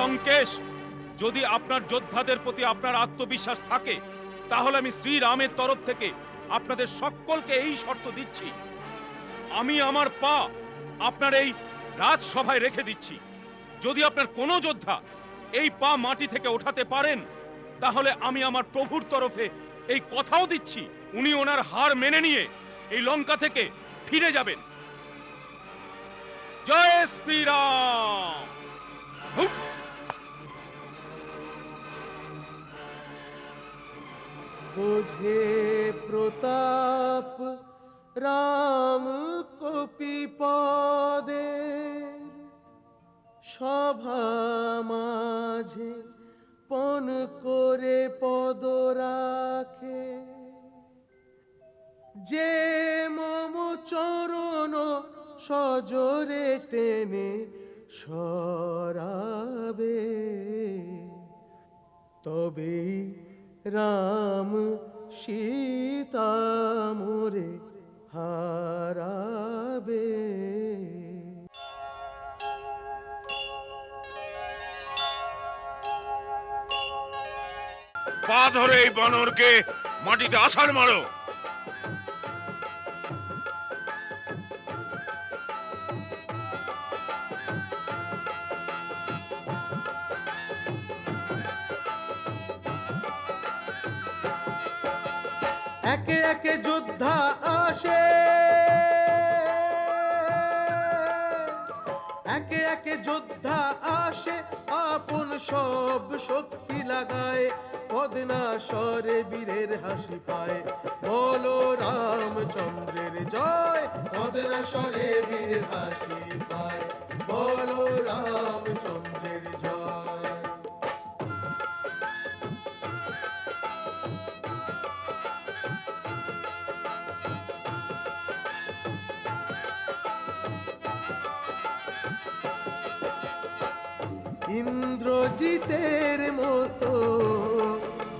লঙ্কেশ, যদি আপনার যোদ্ধাদের প্রতি আপনার আত্মবিশ্বাস থাকে, তাহলে আমি শ্রীরামের তরফ থেকে আপনাদের সকলকে এই শর্ত দিচ্ছি। আমি আমার পা আপনার এই রাজসভায় রেখে দিচ্ছি। যদি আপনার কোনো যোদ্ধা এই পা মাটি থেকে ওঠাতে পারেন, তাহলে আমি আমার প্রভুর তরফে এই কথাও দিচ্ছি। উনি ওনার হার মেনে নিয়ে এই লঙ্কা থেকে ফিরে যাবেন। জয় শ্রীরাম! বোঝে প্রতাপ রাম কপি পদে। সভা মাঝে পন করে পদ রাখে। যে মম চরণ সজরে টেনে সরাবে, তবেই রাম সীতা মোরে হারাবে। পা ধরে এই বানরকে মাটিতে আছাড় মারো। একে একে যোদ্ধা আসে। একে একে যোদ্ধা আসে, আপন সব শক্তি লাগায় পদনা স্বরে বীরের হাসি পায়। বলো রামচন্দ্রের জয় পদনা স্বরে বীরের হাসি পায়। বলো রামচন্দ্রের ইন্দ্রজিতের মতো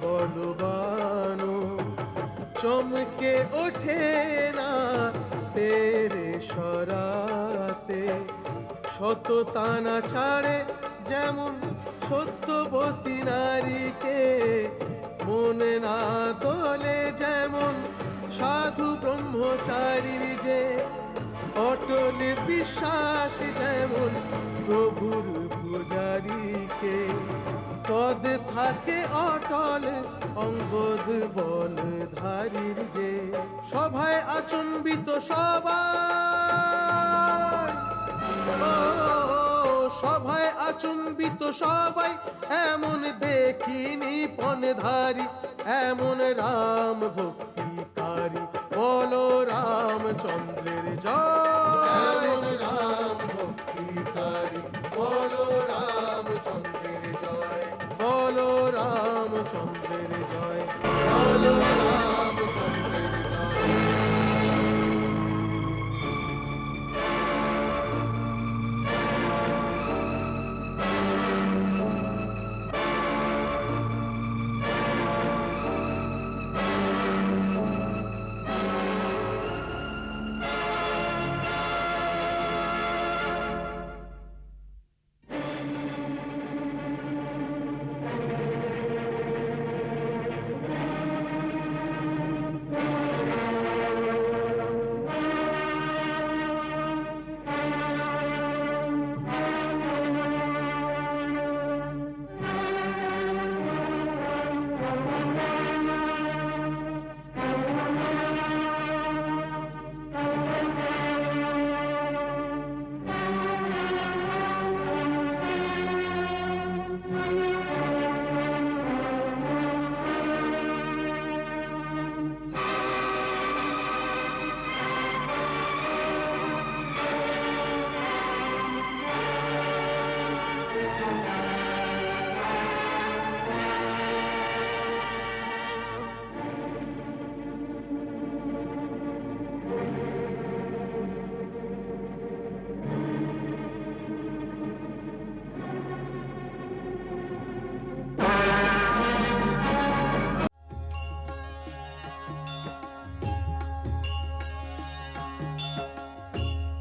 বলবানো, চমকে ওঠে না তেরে সরাতে। শত তানা ছাড়ে যেমন সত্যবতী নারীকে, মনে না তোলে যেমন সাধু ব্রহ্মচারীর যে, অটল বিশ্বাস যেমন প্রভুর পূজারীকে। পদ থাকে অটল, অঙ্গদ বল ধারীর যে। সভায় আচম্বিত সবাই। সভায় আচম্বিত সবাই, এমন দেখিনি পণধারী এমন রাম ভক্তিকারী। বলো রামচন্দ্রের জয়। রাম বলো রামচন্দ্রের জয় বলো রামচন্দ্রের জয় বলো